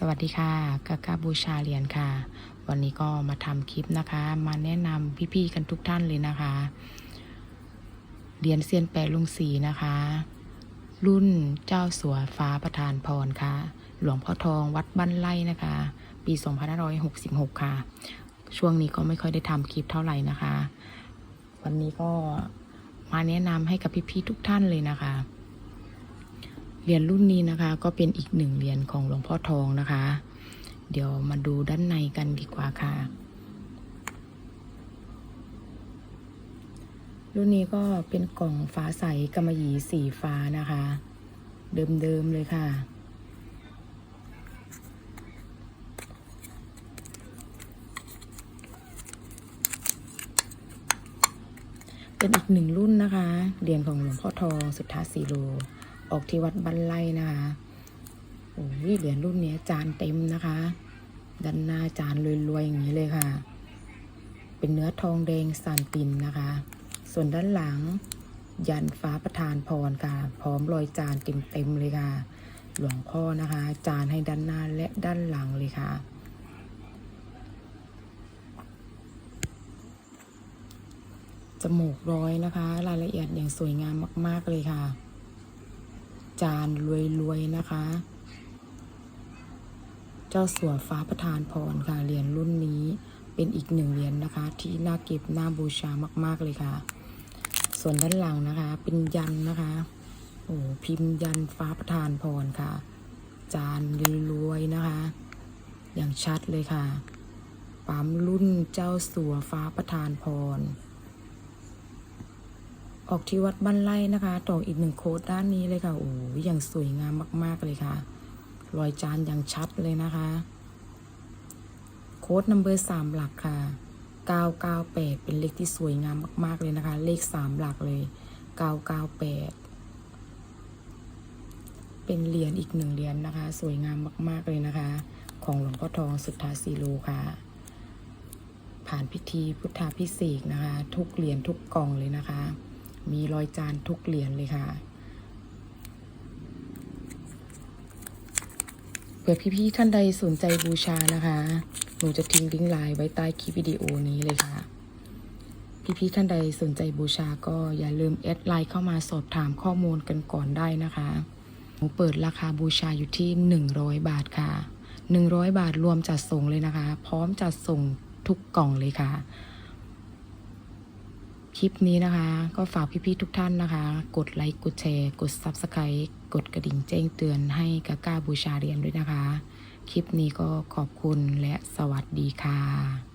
สวัสดีค่ะกากาบูชาเรียญค่ะ วันนี้ก็มาทำคลิปนะคะ มาแนะนำพี่ๆกันทุกท่านเลยนะคะเหรียญเซียนแปะลุงสีนะคะ รุ่นเจ้าสัวฟ้าประธานพรค่ะ หลวงพ่อทองวัดบ้านไร่นะคะ ปี2566 ค่ะ ช่วงนี้ก็ไม่ค่อยได้ทำคลิปเท่าไหร่นะคะ วันนี้ก็มาแนะนำให้กับพี่ๆทุกท่านเลยนะคะ เหรียญรุ่นนี้นะคะ ก็เป็นอีกหนึ่งเหรียญของหลวงพ่อทองนะคะ เดี๋ยวมาดูด้านในกันดีกว่าค่ะ รุ่นนี้ก็เป็นกล่องฟ้าใสกำมะหยี่สีฟ้านะคะ เดิมๆเลยค่ะเป็นอีกหนึ่งรุ่นนะคะเหรียญของหลวงพ่อทองสุทธาสีโล ออกที่วัดบ้านไร่นะคะโอ้ยเหรียญรุ่นนี้จานเต็มนะคะ ด้านหน้าจานรวยๆอย่างนี้เลยค่ะ เป็นเนื้อทองแดงสานปินนะคะ ส่วนด้านหลังยันฟ้าประธานพรค่ะ พร้อมรอยจานเต็มๆเลยค่ะ หลวงพ่อนะคะ จานให้ด้านหน้าและด้านหลังเลยค่ะจมูกร้อยนะคะ รายละเอียดอย่างสวยงามมาก ๆ เลยค่ะ จานรวยๆนะคะ เจ้าสัวฟ้าประธานพรค่ะเหรียญรุ่นนี้เป็นอีกหนึ่งเหรียญนะคะ ที่น่าเก็บน่าบูชามาก ๆเลยค่ะ ส่วนด้านหลังนะคะ เป็นยันนะคะโอ้พิมพ์ยันฟ้าประธานพรค่ะ จานรวยๆนะคะ อย่างชัดเลยค่ะปั๊มรุ่นเจ้าสัวฟ้าประธานพร ออกที่วัดบ้านไร่นะคะ ต่ออีกหนึ่งโคดด้านนี้เลยค่ะโอ้ยอย่างสวยงามมาก ๆ เลยค่ะ รอยจานอย่างชัดเลยนะคะ โค้ดนัมเบอร์สามหลักค่ะ 998 เป็นเลขที่สวยงามมาก ๆ เลยนะคะ เลขสามหลักเลย 998 เป็นเหรียญอีกหนึ่งเหรียญนะคะ สวยงามมาก ๆ เลยนะคะ ของหลวงพ่อทองสุทธาสีโลค่ะผ่านพิธีพุทธาพิเศษนะคะ ทุกเหรียญทุกกล่องเลยนะคะ มีรอยจานทุกเหรียญเลยค่ะ เผื่อพี่ๆท่านใดสนใจบูชานะคะ หนูจะทิ้งลิงก์ไลน์ไว้ใต้คลิปวิดีโอนี้เลยค่ะ พี่ๆท่านใดสนใจบูชาก็อย่าลืมแอดไลน์เข้ามาสอบถามข้อมูลกันก่อนได้นะคะหนูเปิดราคาบูชาอยู่ที่ 100 บาทค่ะ 100 บาทรวมจัดส่งเลยนะคะ พร้อมจัดส่งทุกกล่องเลยค่ะ คลิปนี้นะคะ ก็ฝากพี่ๆทุกท่านนะคะ กดไลค์กดแชร์ กด Subscribe กดกระดิ่งแจ้งเตือนให้กาก้าบูชาเรียนด้วยนะคะ คลิปนี้ก็ขอบคุณและสวัสดีค่ะ